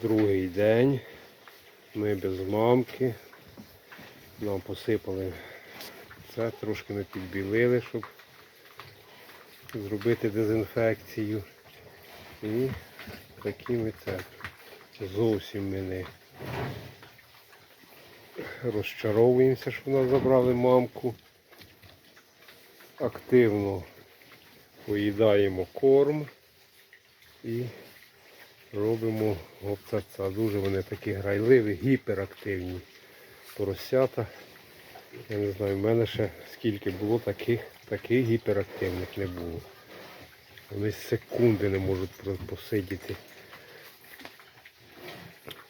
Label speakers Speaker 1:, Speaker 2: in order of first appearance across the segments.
Speaker 1: Другий день. Ми без мамки. Нам посипали це, трошки ми підбілили, щоб зробити дезінфекцію. І такими це зовсім ми не розчаровуємося, що нас забрали мамку. Активно поїдаємо корм і робимо гопцаца. Дуже вони такі грайливі, гіперактивні поросята. Я не знаю, в мене ще скільки було таких, таких гіперактивних не було. Вони секунди не можуть посидіти.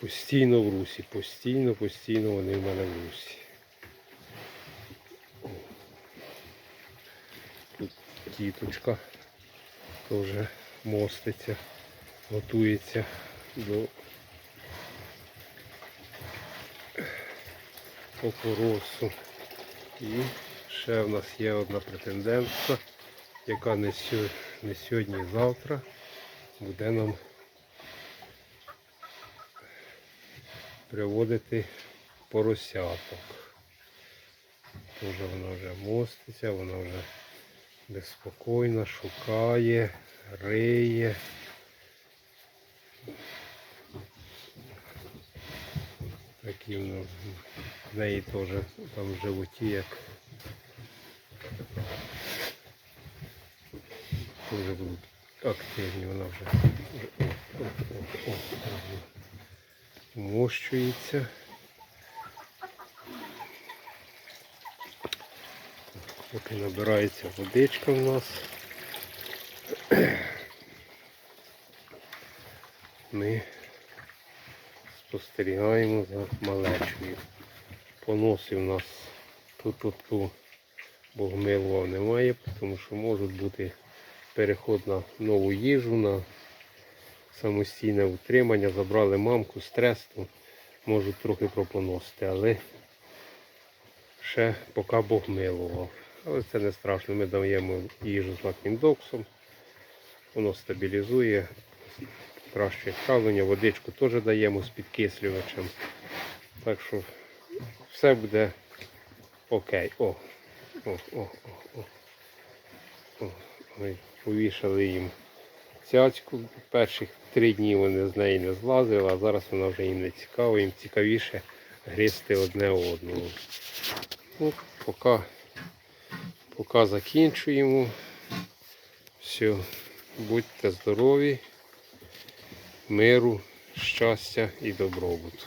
Speaker 1: Постійно в русі, постійно, постійно вони в мене в русі. Тут тіточка теж моститься, готується до опоросу. І ще в нас є одна претендентка, яка не сьогодні, а завтра буде нам приводити поросяток. Тоже вона вже моститься, вона вже безпокійно шукає, риє. Такі в неї теж там в животі як теж будуть активні, вона вже вмощується. Поки набирається водичка в нас. Ми спостерігаємо за малечою. Поноси в нас тут тут тут богмилова немає, тому що можуть бути переход на нову їжу, на самостійне утримання. Забрали мамку, стрес, то можуть трохи пропоносити, але ще поки Бог милував. Але це не страшно. Ми даємо їжу з лакміндоксом. Воно стабілізує краще травлення, водичку теж даємо з підкислювачем. Так що все буде окей. О, о, о, о, о. о. Ми повішали їм цяцьку. Перших три дні вони з неї не злазили, а зараз вона вже їм не цікава, їм цікавіше гризти одне одного. Ну, поки, поки закінчуємо. Все, будьте здорові, миру, щастя і добробуту.